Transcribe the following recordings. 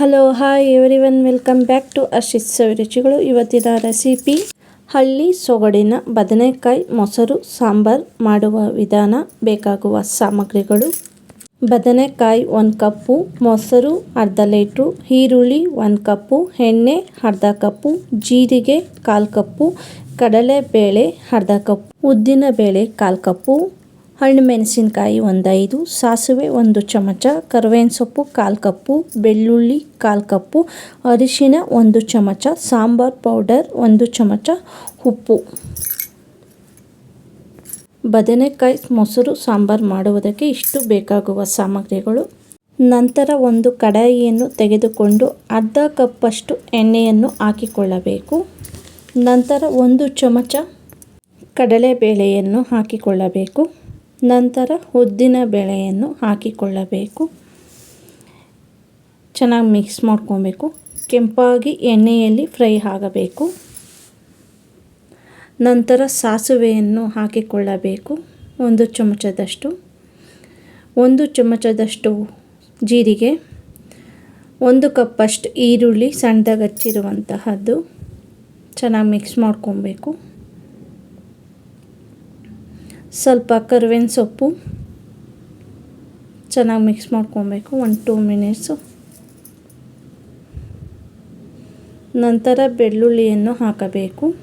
Hello hi everyone welcome back to Arshith ಸವಿರುಚಿಗಳು ಇವತ್ತಿನ recipe ಹಳ್ಳಿ ಸೊಗಡಿನ ಬದನೆಕಾಯಿ ಮೊಸರು, ಸಾಂಬಾರ್ ಮಾಡುವ ವಿಧಾನ, ಬೇಕಾಗುವ ಸಾಮಗ್ರಿಗಳು. ಬದನೆಕಾಯಿ ಒಂದು ಕಪ್ಪು, ಮೊಸರು ಅರ್ಧ ಲೀಟ್ರು, ಈರುಳ್ಳಿ ಒಂದು ಕಪ್ಪು, ಎಣ್ಣೆ ಅರ್ಧ ಕಪ್ಪು, ಜೀರಿಗೆ ಕಾಲು ಕಪ್ಪು, ಕಡಲೆಬೇಳೆ ಅರ್ಧ ಕಪ್ ಉದ್ದಿನ ಬೇಳೆ ಕಾಲು ಕಪ್ಪು. ಹಣ್ಣು ಮೆಣಸಿನಕಾಯಿ ಒಂದೈದು, ಸಾಸಿವೆ ಒಂದು ಚಮಚ ಕರಿಬೇವಿನ ಸೊಪ್ಪು ಕಾಲು ಕಪ್ಪು, ಬೆಳ್ಳುಳ್ಳಿ ಕಾಲು ಕಪ್ಪು, ಅರಿಶಿನ ಒಂದು ಚಮಚ, ಸಾಂಬಾರ್ ಪೌಡರ್ ಒಂದು ಚಮಚ, ಉಪ್ಪು. ಬದನೆಕಾಯಿ ಮೊಸರು ಸಾಂಬಾರು ಮಾಡುವುದಕ್ಕೆ ಇಷ್ಟು ಬೇಕಾಗುವ ಸಾಮಗ್ರಿಗಳು. ನಂತರ ಒಂದು ಕಡಾಯಿಯನ್ನು ತೆಗೆದುಕೊಂಡು ಅರ್ಧ ಕಪ್ಪಷ್ಟು ಎಣ್ಣೆಯನ್ನು ಹಾಕಿಕೊಳ್ಳಬೇಕು. ನಂತರ ಒಂದು ಚಮಚ ಕಡಲೆಬೇಳೆಯನ್ನು ಹಾಕಿಕೊಳ್ಳಬೇಕು. ನಂತರ ಉದ್ದಿನ ಬೇಳೆಯನ್ನು ಹಾಕಿಕೊಳ್ಳಬೇಕು. ಚೆನ್ನಾಗಿ ಮಿಕ್ಸ್ ಮಾಡ್ಕೊಬೇಕು. ಕೆಂಪಾಗಿ ಎಣ್ಣೆಯಲ್ಲಿ ಫ್ರೈ ಆಗಬೇಕು. ನಂತರ ಸಾಸುವೆಯನ್ನು ಹಾಕಿಕೊಳ್ಳಬೇಕು. ಒಂದು ಚಮಚದಷ್ಟು. ಒಂದು ಚಮಚದಷ್ಟು ಜೀರಿಗೆ. ಒಂದು ಕಪ್ಪಷ್ಟು ಈರುಳ್ಳಿ ಸಣ್ಣದಾಗಿ ಹಚ್ಚಿರುವಂತಹದ್ದು. ಚೆನ್ನಾಗಿ ಮಿಕ್ಸ್ ಮಾಡ್ಕೊಬೇಕು. ಸ್ವಲ್ಪ ಕರ್ವೇನ ಸೊಪ್ಪು. ಚೆನ್ನಾಗಿ ಮಿಕ್ಸ್ ಮಾಡ್ಕೊಬೇಕು ಒನ್ ಟೂ ಮಿನಿಟ್ಸು ನಂತರ ಬೆಳ್ಳುಳ್ಳಿಯನ್ನು ಹಾಕಬೇಕು.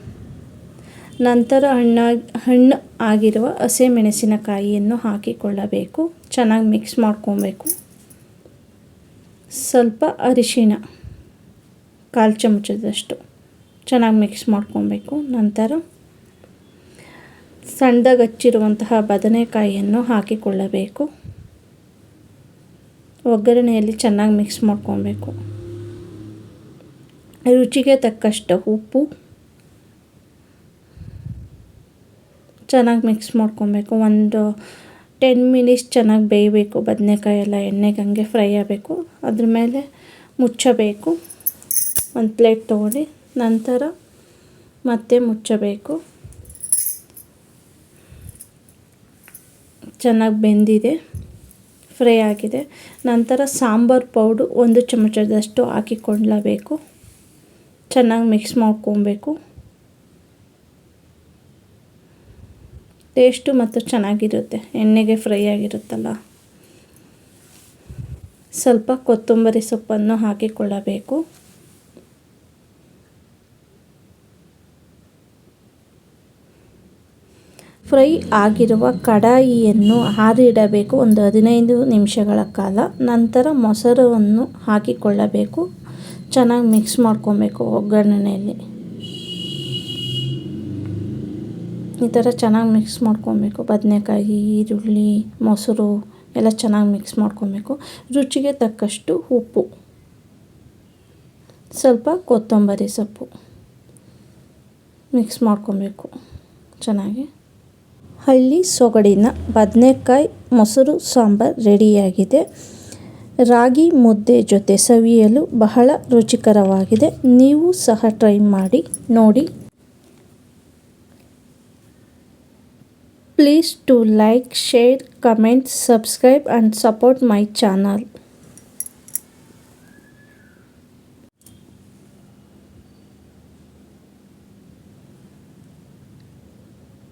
ನಂತರ ಹಣ್ಣಾಗಿ ಹಣ್ಣು ಆಗಿರುವ ಹಸಿಮೆಣಸಿನಕಾಯಿಯನ್ನು ಹಾಕಿಕೊಳ್ಳಬೇಕು. ಚೆನ್ನಾಗಿ ಮಿಕ್ಸ್ ಮಾಡ್ಕೊಬೇಕು. ಸ್ವಲ್ಪ ಅರಿಶಿಣ, ಕಾಲು ಚಮಚದಷ್ಟು ಚೆನ್ನಾಗಿ ಮಿಕ್ಸ್ ಮಾಡ್ಕೊಬೇಕು. ನಂತರ ಸಣ್ಣದಾಗಿ ಹಚ್ಚಿರುವಂತಹ ಬದನೆಕಾಯಿಯನ್ನು ಹಾಕಿಕೊಳ್ಳಬೇಕು. ಒಗ್ಗರಣೆಯಲ್ಲಿ ಚೆನ್ನಾಗಿ ಮಿಕ್ಸ್ ಮಾಡ್ಕೊಬೇಕು. ರುಚಿಗೆ ತಕ್ಕಷ್ಟು ಉಪ್ಪು. ಚೆನ್ನಾಗಿ ಮಿಕ್ಸ್ ಮಾಡ್ಕೊಬೇಕು. ಒಂದು ಟೆನ್ ಮಿನಿಟ್ಸ್ ಚೆನ್ನಾಗಿ ಬೇಯಬೇಕು ಬದನೆಕಾಯಿ ಎಲ್ಲ ಎಣ್ಣೆಗೆ ಹಂಗೆ ಫ್ರೈ ಆಗಬೇಕು. ಅದ್ರ ಮೇಲೆ ಮುಚ್ಚಬೇಕು. ಒಂದು ಪ್ಲೇಟ್ ತೊಗೊಳ್ಳಿ ನಂತರ ಮತ್ತೆ ಮುಚ್ಚಬೇಕು. ಚೆನ್ನಾಗಿ ಬೆಂದಿದೆ, ಫ್ರೈ ಆಗಿದೆ. ನಂತರ ಸಾಂಬಾರು ಪೌಡು ಒಂದು ಚಮಚದಷ್ಟು ಹಾಕಿಕೊಳ್ಳಬೇಕು. ಚೆನ್ನಾಗಿ ಮಿಕ್ಸ್ ಮಾಡ್ಕೊಬೇಕು. ಟೇಸ್ಟು ಮತ್ತು ಚೆನ್ನಾಗಿರುತ್ತೆ. ಎಣ್ಣೆಗೆ ಫ್ರೈ ಆಗಿರುತ್ತಲ್ಲ. ಸ್ವಲ್ಪ ಕೊತ್ತಂಬರಿ ಸೊಪ್ಪನ್ನು ಹಾಕಿಕೊಳ್ಳಬೇಕು. ಫ್ರೈ ಆಗಿರುವ ಕಡಾಯಿಯನ್ನು ಆರಿಡಬೇಕು ಒಂದು ಹದಿನೈದು ನಿಮಿಷಗಳ ಕಾಲ. ನಂತರ ಮೊಸರನ್ನು ಹಾಕಿಕೊಳ್ಳಬೇಕು. ಚೆನ್ನಾಗಿ ಮಿಕ್ಸ್ ಮಾಡ್ಕೊಬೇಕು ಒಗ್ಗರಣೆಯಲ್ಲಿ. ಈ ಥರ ಚೆನ್ನಾಗಿ ಮಿಕ್ಸ್ ಮಾಡ್ಕೊಬೇಕು. ಬದನೆಕಾಯಿ, ಈರುಳ್ಳಿ, ಮೊಸರು ಎಲ್ಲ ಚೆನ್ನಾಗಿ ಮಿಕ್ಸ್ ಮಾಡ್ಕೊಬೇಕು. ರುಚಿಗೆ ತಕ್ಕಷ್ಟು ಉಪ್ಪು. ಸ್ವಲ್ಪ ಕೊತ್ತಂಬರಿ ಸೊಪ್ಪು. ಮಿಕ್ಸ್ ಮಾಡ್ಕೊಬೇಕು. ಚೆನ್ನಾಗಿ. ಹಳ್ಳಿ ಸೊಗಡಿನ ಬದನೆಕಾಯಿ ಮೊಸರು ಸಾಂಬಾರ್ ರೆಡಿಯಾಗಿದೆ. ರಾಗಿ ಮುದ್ದೆ ಜೊತೆ ಸವಿಯಲು ಬಹಳ ರುಚಿಕರವಾಗಿದೆ. ನೀವು ಸಹ ಟ್ರೈ ಮಾಡಿ ನೋಡಿ. Please to like, share, comment, subscribe and support my channel.